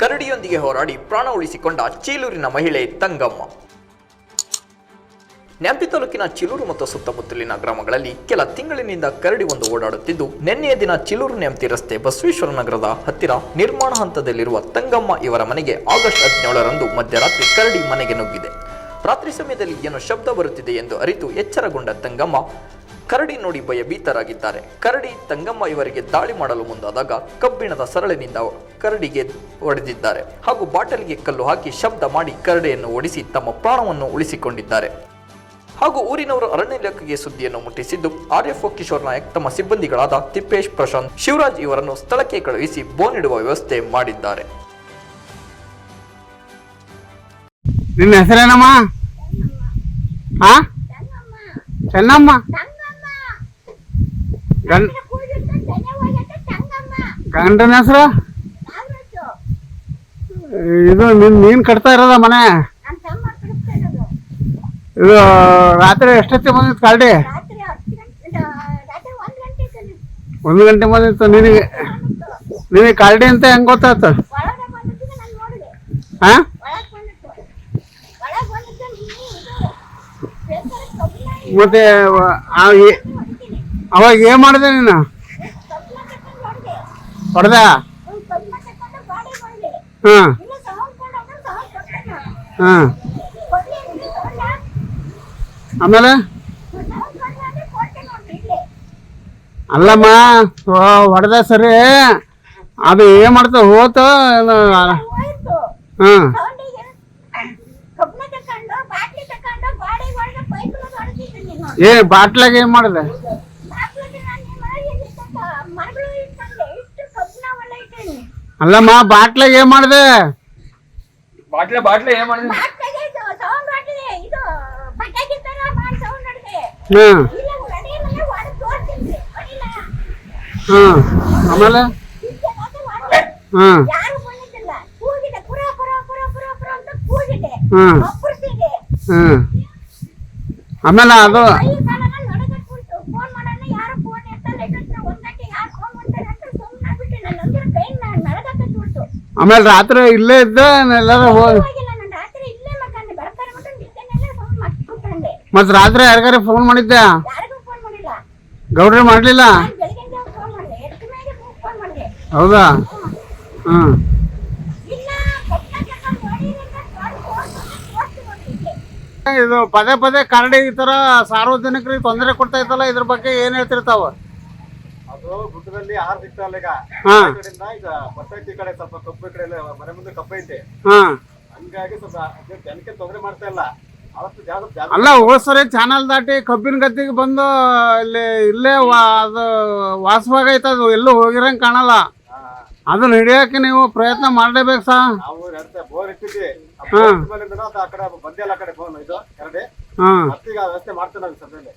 ಕರಡಿಯೊಂದಿಗೆ ಹೋರಾಡಿ ಪ್ರಾಣ ಉಳಿಸಿಕೊಂಡ ಚೀಲೂರಿನ ಮಹಿಳೆ ತಂಗಮ್ಮ. ನ್ಯಾಮತಿ ತಾಲೂಕಿನ ಚಿಲೂರು ಮತ್ತು ಸುತ್ತಮುತ್ತಲಿನ ಗ್ರಾಮಗಳಲ್ಲಿ ಕೆಲ ತಿಂಗಳಿನಿಂದ ಕರಡಿ ಒಂದು ಓಡಾಡುತ್ತಿದ್ದು, ನಿನ್ನೆಯ ದಿನ ಚಿಲೂರು ನ್ಯಾಮತಿ ರಸ್ತೆ ಬಸವೇಶ್ವರ ನಗರದ ಹತ್ತಿರ ನಿರ್ಮಾಣ ಹಂತದಲ್ಲಿರುವ ತಂಗಮ್ಮ ಇವರ ಮನೆಗೆ ಆಗಸ್ಟ್ ಹದಿನೇಳರಂದು ಮಧ್ಯರಾತ್ರಿ ಕರಡಿ ಮನೆಗೆ ನುಗ್ಗಿದೆ. ರಾತ್ರಿ ಸಮಯದಲ್ಲಿ ಏನೋ ಶಬ್ದ ಬರುತ್ತಿದೆ ಎಂದು ಅರಿತು ಎಚ್ಚರಗೊಂಡ ತಂಗಮ್ಮ ಕರಡಿ ನೋಡಿ ಭಯಭೀತರಾಗಿದ್ದಾರೆ. ಕರಡಿ ತಂಗಮ್ಮ ಇವರಿಗೆ ದಾಳಿ ಮಾಡಲು ಮುಂದಾದಾಗ ಕಬ್ಬಿಣದ ಸರಳಿನಿಂದ ಕರಡಿಗೆ ಹೊಡೆದಿದ್ದಾರೆ. ಹಾಗೂ ಬಾಟಲಿಗೆ ಕಲ್ಲು ಹಾಕಿ ಶಬ್ದ ಮಾಡಿ ಕರಡಿಯನ್ನು ಓಡಿಸಿ ತಮ್ಮ ಪ್ರಾಣವನ್ನು ಉಳಿಸಿಕೊಂಡಿದ್ದಾರೆ. ಹಾಗೂ ಊರಿನವರು ಅರಣ್ಯ ಇಲಾಖೆಗೆ ಸುದ್ದಿಯನ್ನು ಮುಟ್ಟಿಸಿದ್ದು ಆರ್ಎಫ್ಒ ಕಿಶೋರ್ ನಾಯಕ್ ತಮ್ಮ ಸಿಬ್ಬಂದಿಗಳಾದ ತಿಪ್ಪೇಶ್, ಪ್ರಶಾಂತ್, ಶಿವರಾಜ್ ಇವರನ್ನು ಸ್ಥಳಕ್ಕೆ ಕಳುಹಿಸಿ ಬೋನಿಡುವ ವ್ಯವಸ್ಥೆ ಮಾಡಿದ್ದಾರೆ. ನಿನ್ನ ಹೆಸರೇನಮ್ಮ? ಚೆನ್ನಮ್ಮ. ಗಂಡ ಗಂಡನ ಹೆಸರು? ಇದು ನಿನ್ ನೀನ್ ಕಟ್ತಾ ಇರೋದ ಮನೆ? ಇದು ರಾತ್ರಿ ಎಷ್ಟೊತ್ತಿಗೆ ಬಂದಿತ್ತು ಕಾಲ್ಡಿ ಒಂದು ಗಂಟೆ ಬಂದಿತ್ತು ನಿನಗೆ. ನಿನಗೆ ಕಾಲ್ಡಿ ಅಂತ ಹೆಂಗ್ ಗೊತ್ತಾಯ್ತು? ಹಾ ಮತ್ತೆ ಅವಾಗ ಏನ್ ಮಾಡಿದೆ ನೀನು? ಹೊಡೆದ? ಹಾ. ಹಾ. ಆಮೇಲೆ? ಅಲ್ಲಮ್ಮ ಹೊಡೆದ ಸರಿ. ಅದು ಏನ್ ಮಾಡ್ತಾವ ಹೋತ? ಹಾ. ಏ, ಬಾಟ್ಲಾಗ ಏನ್ ಮಾಡಿದೆ? ಅಲ್ಲಮ್ಮ ಬಾಟ್ಲಾಗ ಏನ್ ಮಾಡಿದೆ? ಬಾಟ್ಲೆ ಬಾಟ್ಲೆ ಏನ್ ಮಾಡಿದೆ? ಹ್ಮ್ ಹ್ಮ್ ಆಮೇಲೆ? ಹ್ಮ್ ಹ್ಮ್ ಆಮೇಲೆ ಅದು ಆಮೇಲೆ ರಾತ್ರಿ ಇಲ್ಲೇ ಇದ್ದ ಎಲ್ಲಾರ ಹೋಗಿ ಮತ್ ರಾತ್ರಿ ಯಾರಿಗಾರ ಫೋನ್ ಮಾಡಿದ್ದೆ ಗೌಡ್ರಿ ಮಾಡ್ಲಿಲ್ಲ? ಹೌದಾ? ಹ್ಮ್. ಇದು ಪದೇ ಪದೇ ಕರಡಿ ಈ ತರ ಸಾರ್ವಜನಿಕರಿಗೆ ತೊಂದರೆ ಕೊಡ್ತಾ ಇತ್ತಲ್ಲ ಇದ್ರ ಬಗ್ಗೆ ಏನ್ ಹೇಳ್ತಿರ್ತಾವ? ಗುಡ್ಡದಲ್ಲಿ ಆರ್ ಸಿಗ್ತಾವಲ್ಲ ಈಗ. ಹಾ. ಈ ಕಡೆಯಿಂದ ಈಗ ಕಡೆ ಸ್ವಲ್ಪ ಕಬ್ಬು ಈ ಕಡೆ ಎಲ್ಲ ಮನೆ ಮುಂದೆ ಕಬ್ಬು ಐತೆ. ಹಾ. ಹಂಗಾಗಿ ಸ್ವಲ್ಪ ಅದೇ ಜನಕ್ಕೆ ತೊಂದರೆ ಮಾಡ್ತಾ ಇಲ್ಲ. ಅವತ್ತು ಜಾಗ ಜಾಗ ಅಲ್ಲ ಹೋದ್ ಸರಿ ಚಾನಲ್ ದಾಟಿ ಕಬ್ಬಿನ ಗದ್ದೆಗೆ ಬಂದು ಇಲ್ಲಿ ಇಲ್ಲೇ ವಾ ಅದು ವಾಸವಾಗೈತೆ ಅದು ಎಲ್ಲೂ ಹೋಗಿರಂಗ್ ಕಾಣಲ್ಲ. ಅದನ್ನ ಹಿಡಿಯಕ್ಕೆ ನೀವು ಪ್ರಯತ್ನ ಮಾಡಲೇಬೇಕು ಸಾ. ನಾವು ಹ್ಮ್ ಬೋರ್ ಇಟ್ಟಿದ್ವಿ. ಆ. ಬೋರ್ ಮೇಲಿಂದ ಅದು ಆ ಕಡೆ ಬಂದಿಲ್ಲ ಆ ಕಡೆ ಫೋನ್ ಇದು ಎರಡೇ. ಹಾ. ಮತ್ತೀಗ ವ್ಯವಸ್ಥೆ ಮಾಡ್ತೇವೆ ನಾವು ಸದ್ಯದಲ್ಲಿ